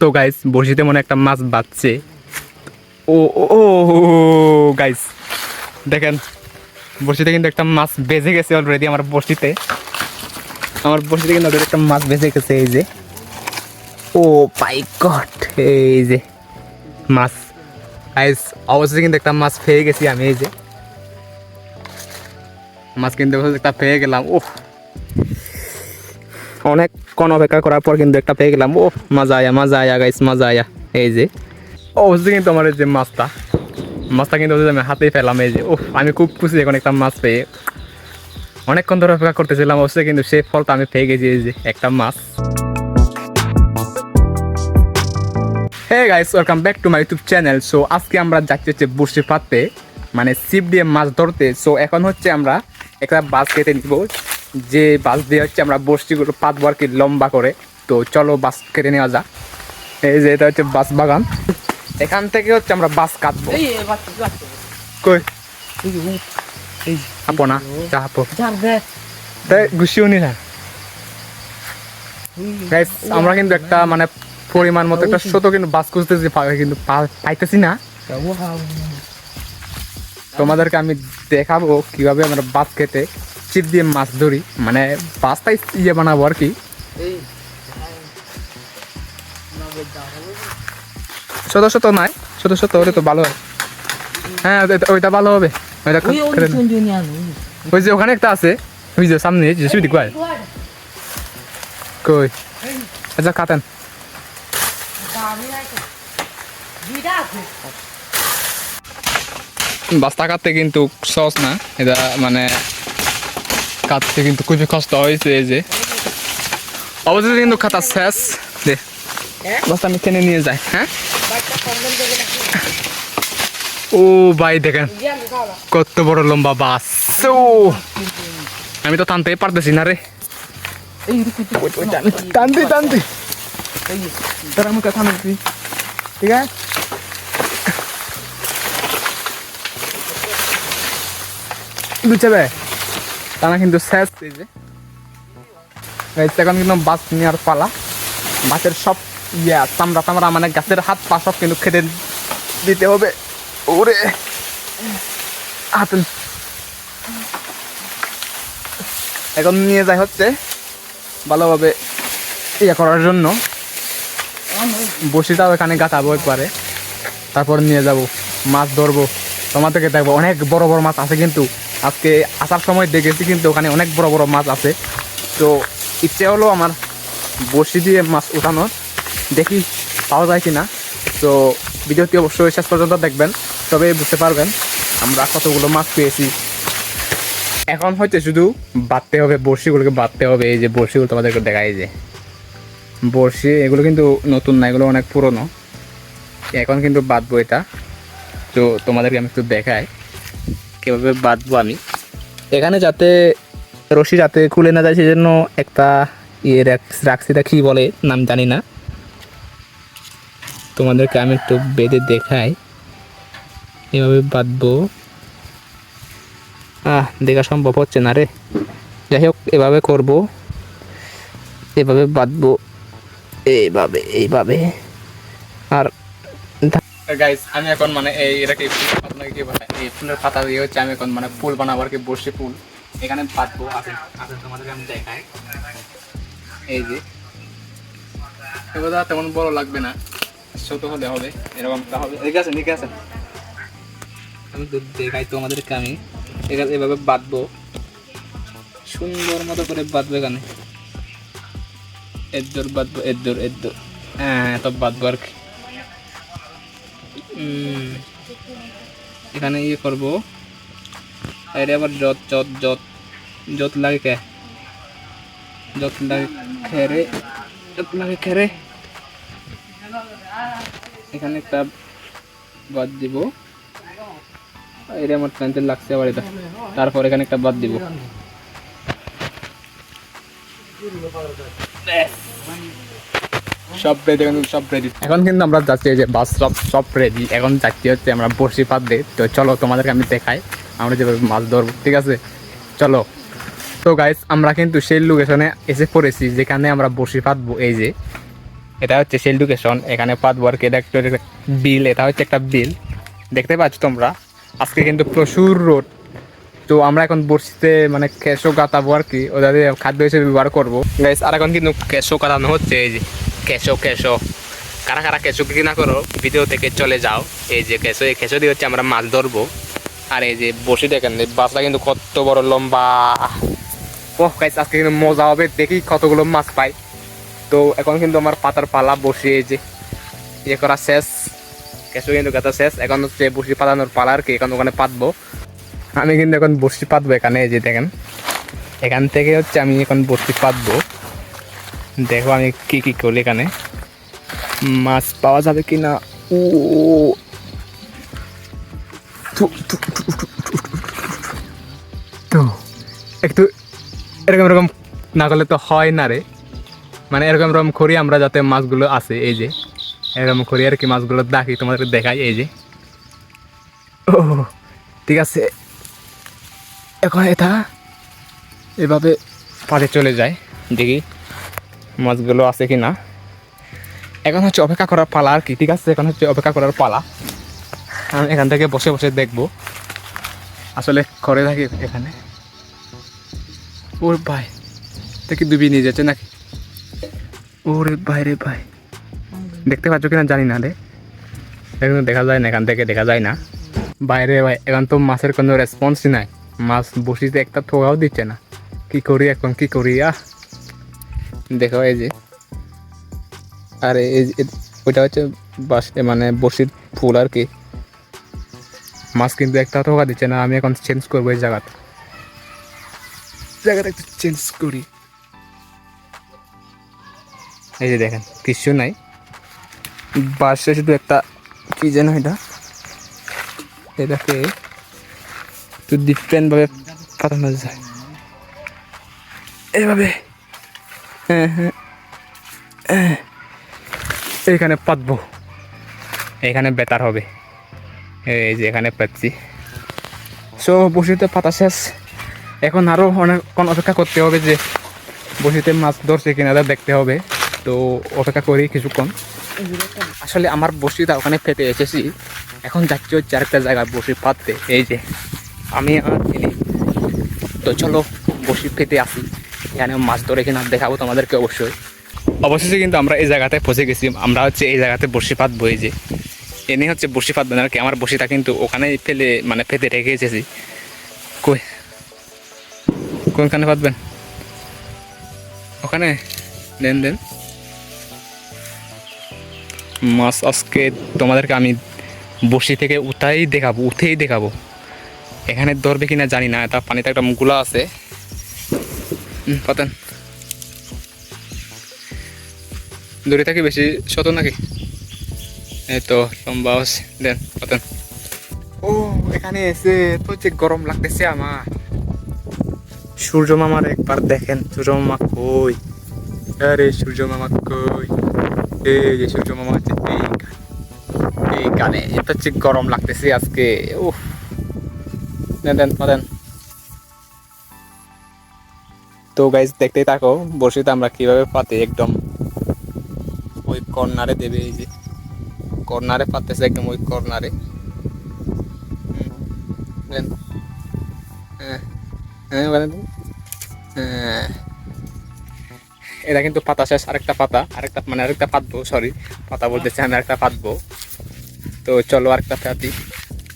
তো গাইস বড়শিতে মনে একটা মাছ বাচ্ছে। ও ও গাইস দেখেন, বড়শিতে কিন্তু একটা মাছ বেজে গেছে অলরেডি আমার বড়শিতে। আমার বড়শিতে কিন্তু একটা মাছ বেজে গেছে, এই যে। ও মাই গড এই যে মাছ। গাইস অবশ্যই কিন্তু একটা মাছ পেয়ে গেছি আমি, এই যে। মাছ কিন্তু একটা পেয়ে গেলাম ও অনেক কোন অপেক্ষা করার পর কিন্তু একটা পেয়ে গেলাম। ও মজা আয়া মজা আয়া গাইস মজা আয়া এই যে। ও অবশ্যই কিন্তু আমার যে মাছটা। মাছটা কিন্তু আমি হাতেই পেলাম, এই যে। ও আমি খুব খুশি এখন একটা মাছ পেয়ে। অনেকক্ষণ ধরে অপেক্ষা করতেছিলাম, অবশ্যই কিন্তু সেই ফলটা আমি পেয়ে গেছি, এই যে একটা মাছ। Hey guys welcome back to my YouTube channel so আজকে আমরা যাচ্ছি হচ্ছে বসে পাততে মানে সিপ দিয়ে মাছ ধরতে। সো এখন হচ্ছে আমরা একটা বাস কেটে নিব। যে বাস দিয়ে হচ্ছে আমরা বসটিগুলো পাতবো আর কি লম্বা করে। তো চলো বাস কেটে নেওয়া যাক। এই যে এটা হচ্ছে বাস বাগান। এখান থেকে হচ্ছে আমরা বাস কাটবো। কই? না যা তাই গুছিও নি না। আমরা কিন্তু একটা মানে পরিমাণ মতো একটা ছোট কিন্তু বাস খুঁজতেছি কিন্তু পাইতেছি না। তোমাদেরকে আমি দেখাবো কীভাবে আমরা বাস কেটে চিপ দিয়ে মাছ ধরি। মানে বাসটাই ইয়ে বানাবো আর কি। ছোট ছোট নাই ছোট ছোট হলে তো ভালো হয়। হ্যাঁ ওইটা- ভালো হবে। ওইটা ওই যে ওখানে একটা আছে ওই যে সামনে যে সুবিধি কয় কই? আচ্ছা কাটেন বাস্তা কাটতে কিন্তু সহজ না। এটা মানে কাটতে কিন্তু খুবই কষ্ট হয়েছে এই যে। অবশ্যই কিন্তু খাতা শেষ। দে বাস্তা আমি টেনে নিয়ে যাই হ্যাঁ? ও ভাই, দেখেন, কত বড় লম্বা বাস। ও আমি তো টানতেই পারতেছি না রে। টানতে টানতে। তোরা মুখে খানো ঠিক আছে? বুঝছে টানা কিন্তু শেষ এই এখন কিন্তু বাস নেওয়ার পালা। বাসের সব ইয়া, চামড়া চামড়া মানে গাছের হাত পা সব কিন্তু খেতে দিতে হবে। ওরে। হাত এখন নিয়ে যায় হচ্ছে ভালোভাবে ইয়ে করার জন্য। বসিটাও এখানে গাঁথাবো একবারে। তারপর নিয়ে যাব, মাছ ধরবো। তোমাদেরকে দেখব, অনেক বড় বড় মাছ আছে কিন্তু। আজকে আসার সময় দেখেছি, কিন্তু ওখানে অনেক বড় বড় মাছ আছে। তো ইচ্ছে হলো আমার বসি দিয়ে মাছ উঠানোর দেখি পাওয়া যায় কি না তো ভিডিওটি অবশ্যই শেষ পর্যন্ত দেখবেন তবে বুঝতে পারবেন আমরা কতগুলো মাছ পেয়েছি। এখন হয়তো শুধু বাঁধতে হবে, বড়শিগুলোকে বাঁধতে হবে, এই যে বড়শিগুলো তোমাদেরকে দেখাই যে। বড়শি, এগুলো কিন্তু নতুন না, এগুলো অনেক পুরনো। এখন কিন্তু বাঁধবো এটা। তো তোমাদেরকে আমি একটু দেখাই। কীভাবে বাঁধবো আমি। এখানে যাতে রশি যাতে খুলে না যায় সেজন্য একটা ইয়ে রাখ- রাখছি এটা কী বলে নাম জানি না। তোমাদেরকে আমি একটু বেঁধে দেখাই। এভাবে বাঁধবো। আহ, দেখা সম্ভব হচ্ছে না রে। যাই হোক, এভাবে করব। এভাবে বাঁধবো। এইভাবে এইভাবে। গাইস আমি এখন মানে এই এটাকে আপনাকে কি বলে? এই ফুলের পাতা দিয়ে হচ্ছে আমি এখন মানে ফুল বানাবো আর কি বসে ফুল। এখানে বাঁধবো আসেন তোমাদেরকে আমি দেখাই। এই যে। এগুলো তেমন বড় লাগবে না। ছোট হলে হবে এরকমটা হবে। ঠিক আছে ঠিক আছে আমি তো দেখাই তোমাদেরকে আমি। এখানে এভাবে বাঁধবো। সুন্দর মতো করে বাঁধবো এখানে। এদ্দুর বাঁধবো এদ্দুর এদ্দুর হ্যাঁ এত বাঁধবো আর কি। এখানে ইয়ে করব। এর আবার যত যত যত যত লাগে কে যত লাগে খেরে যত লাগে খেরে এখানে একটা বাদ দিব। এর আমার প্যান্টের লাগছে আবার এটা। তারপর এখানে একটা বাদ দিব। ব্যাস। সব রেডি এখন সব রেডি এখন কিন্তু আমরা যাচ্ছি যে বাস সব সব রেডি এখন যাচ্ছি হচ্ছে আমরা বসি পাতবে তো চলো তোমাদেরকে আমি দেখাই। আমরা যেভাবে মাছ ধরবো, ঠিক আছে? চলো। তো গাইস আমরা কিন্তু সেই লোকেশনে এসে পড়েছি যেখানে আমরা বসি পাতবো এই যে, এটা হচ্ছে সেল লোকেশন এখানে পাতবো আর কি বিল, এটা হচ্ছে একটা বিল। দেখতে পাচ্ছ তোমরা? আজকে কিন্তু প্রচুর রোদ। তো আমরা এখন বর্ষিতে মানে কেশো কাটাবো আর কি। ওদের খাদ্য হিসেবে ব্যবহার করব। গাইস আর এখন কিন্তু কেশো কাটানো হচ্ছে, এই যে। কেশো কেশো কারা কারা কেঁচো কিনা করো ভিডিও থেকে চলে যাও। এই যে কেঁচো, এই কেঁচো দিয়ে হচ্ছে আমরা মাছ ধরবো। আর এই যে বসি দেখেন বাসটা কিন্তু কত বড় লম্বা। ও গাইস আজকে কিন্তু মজা হবে। দেখি কতগুলো মাছ পাই। তো এখন কিন্তু আমার পাতার পালা বসি, এই যে ইয়ে করা শেষ। কেঁচো কিন্তু কাটা শেষ। এখন হচ্ছে বসি পাতানোর পালা আর কি, এখন ওখানে পাতবো। আমি কিন্তু এখন বসি পাতবো এখানে, এই যে দেখেন। এখান থেকে হচ্ছে আমি এখন বসি পাতবো। দেখো আমি কি কি করি এখানে মাছ পাওয়া যাবে কি না ও। তো একটু এরকম এরকম না করলে তো হয় না রে মানে এরকম এরকম করি আমরা যাতে মাছগুলো আছে এই যে এরকম করি আর কি মাছগুলো দেখি তোমাদের দেখাই এই যে ও ঠিক আছে এখন এটা এভাবে পাড়ে চলে যায় দেখি মাছগুলো আছে কি না এখন হচ্ছে অপেক্ষা করার পালা আর কি, ঠিক আছে? এখন হচ্ছে অপেক্ষা করার পালা। আমি এখান থেকে বসে বসে দেখব। আসলে করে থাকি এখানে। ওর ভাই দেখি ডুবিয়ে নিয়ে যাচ্ছে নাকি? ওরে ভাই রে ভাই। দেখতে পাচ্ছ কিনা জানি না রে। এখন দেখা যায় না, এখান থেকে দেখা যায় না। বাইরে ভাই, এখন তো মাছের কোনো রেসপন্সই নাই। মাছ বসিতে একটা থোকাও দিচ্ছে না। কি করি এখন, কি করি, আহ? দেখো, এই যে। আর, এই ওইটা হচ্ছে বাস মানে বসির ফুল আর কি। মাছ কিন্তু একটা থোকা দিচ্ছে না, আমি এখন চেঞ্জ করব এই জায়গাটা। জায়গাটা একটু চেঞ্জ করি। এই যে দেখেন, কিছু নাই। বাসে শুধু একটা কি যেন এটা। এটাকে একটু ডিফারেন্টভাবে পাঠানো যায়। এইভাবে এইখানে পাতবো। এখানে বেতার হবে। এই যে এখানে পাচ্ছি। সো বসিতে পাতা শেষ। এখন আরও অনেকক্ষণ অপেক্ষা করতে হবে যে বসিতে মাছ ধরছে কিনা দেখতে হবে। তো অপেক্ষা করি কিছুক্ষণ। আসলে আমার বসিটা ওখানে পেতে এসেছি। এখন যাচ্ছি হচ্ছে আরেকটা জায়গায় বসি পাততে এই যে, আমি আর তো চলো, বসি পেতে আসি। এখানে মাছ ধরে কিনা দেখাবো তোমাদেরকে অবশ্যই। অবশেষে কিন্তু আমরা এই জায়গাতে পৌঁছে গেছি। আমরা হচ্ছে এই জায়গাতে বসি পাতবো এই যে, এনে হচ্ছে বসি পাতবে না আর কি আমার বসিটা কিন্তু ওখানেই ফেলে মানে পেতে রেখে এসেছি কই? কোনখানে পাতবেন? ওখানে? দেন দেন। মাছ আজকে তোমাদেরকে আমি বসি থেকে উঠাই দেখাবো, উঠেই দেখাবো। এখানে ধরবে কিনা জানি না তা পানিতে একটা মুগুলা আছে। পাতেন। দড়িটা কি বেশি শত নাকি? এই তো, লম্বা আছে। দেন, পাতেন। ও, এখানে এসে তো যে গরম লাগতেছে আমার। সূর্য মামার একবার দেখেন, সূর্য মামা কই? আরে, সূর্য মামা কই? এই যে সূর্য মামা হচ্ছে এইখানে। এইখানে এটা হচ্ছে গরম লাগতেছে আজকে ও দেন দেন দেন তো গাইজ দেখতেই থাকো বসিতে আমরা কীভাবে পাতে একদম ওই কর্নারে দেবে এই যে। কর্নারে পাতেছে একদম ওই কর্নারে। হ্যাঁ। হ্যাঁ। হ্যাঁ এটা কিন্তু পাতা শেষ, আরেকটা পাতা, আরেকটা মানে আরেকটা পাতবো সরি পাতা বলতেছি, আমি আরেকটা পাতবো তো চলো আরেকটা পাতি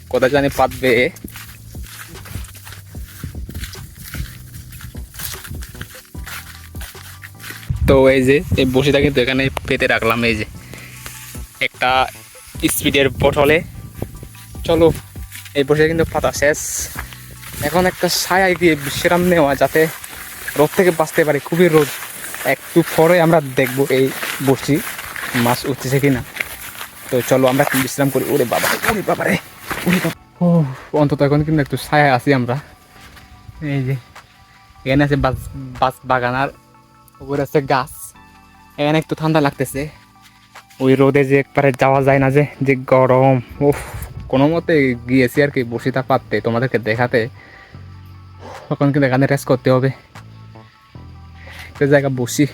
কোথায় জানি পাতবে তো এই যে, এই বসিটা কিন্তু এখানে পেতে রাখলাম, এই যে। একটা স্পিডের বোতলে। চলো, এই বসে কিন্তু পাতা শেষ। এখন একটা ছায়ায় গিয়ে বিশ্রাম নেওয়া যাতে রোদ থেকে বাঁচতে পারি, খুবই রোদ। একটু পরে আমরা দেখব এই বসি মাছ উঠতেছে কিনা। তো চলো, আমরা একটু বিশ্রাম করি। ওরে বাবা ওরে বাবা রে ও অন্তত এখন কিন্তু একটু ছায়া আছি আমরা। এই যে, এখানে আছে বাস বাস বাগান আর উপরে আছে গাছ। এখানে একটু ঠান্ডা লাগতেছে। ওই রোদে যে একবারে যাওয়া যায় না যে যে গরম উফ কোনো মতে গিয়েছি আর কি বসিটা পাততে তোমাদেরকে দেখাতে। এখন কিন্তু এখানে রেস্ট করতে হবে। একটা জায়গা বসি।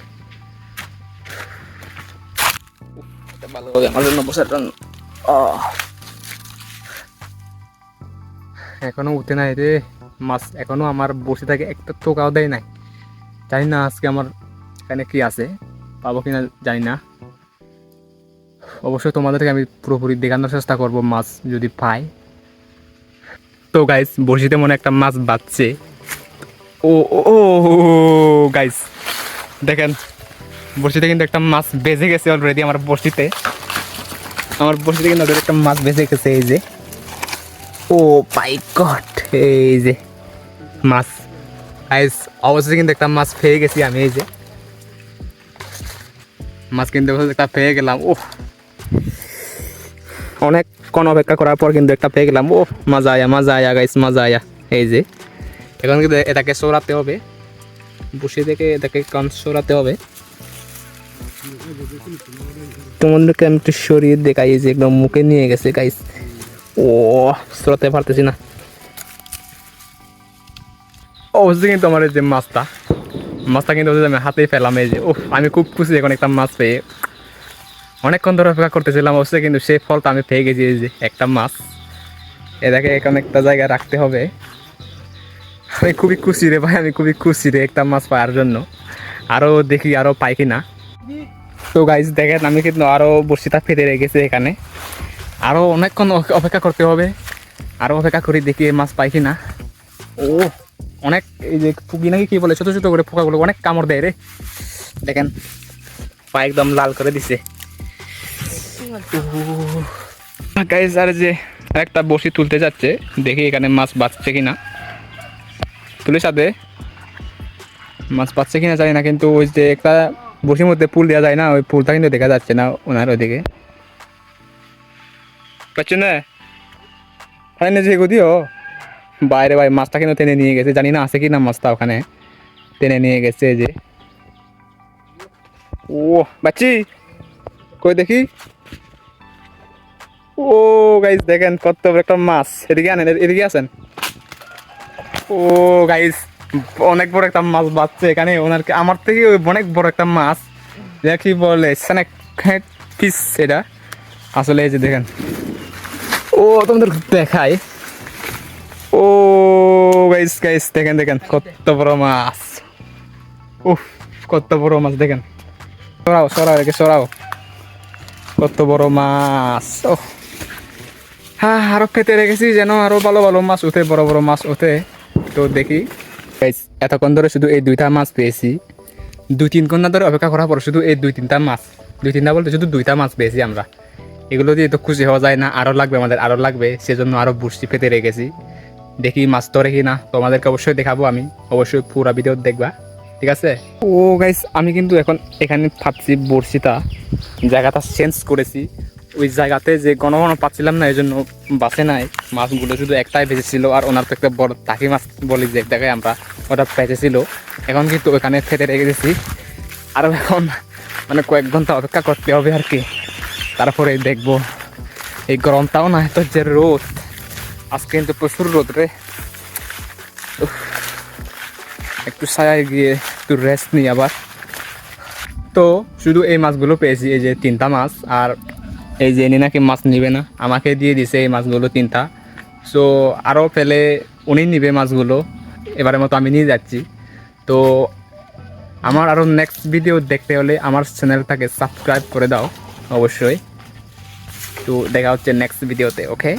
ভালো হবে আমার জন্য বসার জন্য। এখনও উঠে নাই রে। মাছ এখনও আমার বসে থাকে একটা টোকাও দেয় নাই। জানি না আজকে আমার এখানে কি আছে? পাবো কিনা জানি না। অবশ্যই তোমাদেরকে আমি পুরোপুরি দেখানোর চেষ্টা করব মাছ যদি পাই। তো গাইস বড়শিতে মনে একটা মাছ বাঁচছে। ও ও গাইস দেখেন, বড়শিতে কিন্তু একটা মাছ বেজে গেছে অলরেডি আমার বড়শিতে। আমার বড়শিতে কিন্তু একটা মাছ বেজে গেছে, এই যে। ও পাই গড এই যে, মাছ। গাইস অবশ্যই কিন্তু একটা মাছ পেয়ে গেছি আমি, এই যে। মাছ কিন্তু একটা পেয়ে গেলাম ও অনেক কোন অপেক্ষা করার পর কিন্তু একটা পেয়ে গেলাম ও মজা আয়া মজা আয়া গাইস মজা আয়া। এই যে, এখন কিন্তু এটাকে সরাতে হবে। বসে থেকে এটাকে কান সরাতে হবে। তোমাদেরকে আমি একটু সরিয়ে দেখাই যে একদম মুখে নিয়ে গেছে গাইস ও, সরাতে পারতেছি না। অবশ্যই কিন্তু আমার এই যে মাছটা। মাছটা কিন্তু আমি হাতেই ফেলাম এই যে ও আমি খুব খুশি এখন একটা মাছ পেয়ে। অনেকক্ষণ ধরে অপেক্ষা করতেছিলাম অবশ্যই কিন্তু সেই ফলটা আমি পেয়ে গেছি, এই যে একটা মাছ। এটাকে এখন একটা জায়গায় রাখতে হবে। আমি খুবই খুশি রে ভাই, আমি খুবই খুশি রে একটা মাছ পাওয়ার জন্য। আরও দেখি আরও পাই কিনা। তো গাইজ দেখেন, আমি কিন্তু আরও বড়শিটা ফেটে রেখেছি এখানে। আরও অনেকক্ষণ অপেক্ষা করতে হবে। আরও অপেক্ষা করি দেখি মাছ পাই কিনা। ও অনেক এই যে ফুকি নাকি কি বলে, ছোট ছোট করে পোকাগুলো অনেক কামড় দেয় রে। দেখেন, পা একদম লাল করে দিছে। আর যে একটা বসি তুলতে যাচ্ছে, দেখি এখানে মাছ বাঁচছে কিনা। তুলে সাথে। মাছ পাচ্ছে কিনা জানি না, কিন্তু ওই যে একটা বসির মধ্যে পুল দেওয়া যায় না, ওই পুলটা কিন্তু দেখা যাচ্ছে না ওনার ওইদিকে পাচ্ছে না? ফাইনে যে দিও বাইরে ভাই, মাছটা কিন্তু টেনে নিয়ে গেছে। জানি না আছে কি না মাছটা ওখানে। টেনে নিয়ে গেছে যে। ও, বাচ্চি! কই দেখি? ও গাইস দেখেন কত একটা মাছ। এদিকে আনেন এদিকে আসেন। ও গাইস অনেক বড় একটা মাছ বাচ্ছে এখানে। ওনার আমার থেকে অনেক বড় একটা মাছ। কি বলে? স্নেক পিস এটা। আসলে এই যে দেখেন। ও, তোমাদের দেখাই। ও গাইস গাইস দেখেন দেখেন কত বড় মাছ। উফ কত বড় মাছ দেখেন। সরাও সরাও একে সরাও। কত বড় মাছ ও হ্যাঁ আরও পেতে রেখেছি যেন আরও ভালো ভালো মাছ উঠে বড় বড় মাছ ওঠে তো দেখি। Guys, এতক্ষণ ধরে শুধু এই দুইটা মাছ পেয়েছি। দুই তিন ঘণ্টা ধরে অপেক্ষা করার পর শুধু এই দুই তিনটা মাছ। দুই তিনটা বলতে শুধু দুইটা মাছ পেয়েছি আমরা। এগুলো দিয়ে তো খুশি হওয়া যায় না আরও লাগবে আমাদের আরও লাগবে। সেজন্য আরও বুসি পেতে রেখেছি। দেখি মাছ ধরে কি না তোমাদেরকে অবশ্যই দেখাবো আমি। অবশ্যই পুরো ভিডিও দেখবা। ঠিক আছে? ও গাইস আমি কিন্তু এখন এখানে ভাবছি বড়শিটা। জায়গাটা চেঞ্জ করেছি। ওই জায়গাতে যে ঘন ঘন পাচ্ছিলাম না এই জন্য বাসে নাই। মাছগুলো শুধু একটাই ভেজেছিল, আর ওনার তো একটা বড় টাকি মাছ বলি যে দেখায় আমরা ওটা ভেজেছিল। এখন কিন্তু ওখানে ফেটে রেখে দিয়েছি। আরও এখন মানে কয়েক ঘণ্টা অপেক্ষা করতে হবে আর কি। তারপরে দেখব। এই গরমটাও না এত যে রোদ। আজকে কিন্তু প্রচুর রোদ রে একটু ছায়ায় গিয়ে একটু রেস্ট নিই আবার। তো শুধু এই মাছগুলো পেয়েছি, এই যে তিনটা মাছ, আর এই যে এনে নাকি মাছ নিবে না, আমাকে দিয়ে দিছে এই মাছগুলো তিনটা। সো আরও ফেলে উনি নিবে মাছগুলো, এবারের মতো আমি নিয়ে যাচ্ছি। তো আমার আরও নেক্সট ভিডিও দেখতে হলে আমার চ্যানেলটাকে সাবস্ক্রাইব করে দাও, অবশ্যই। তো দেখা হচ্ছে নেক্সট ভিডিওতে ওকে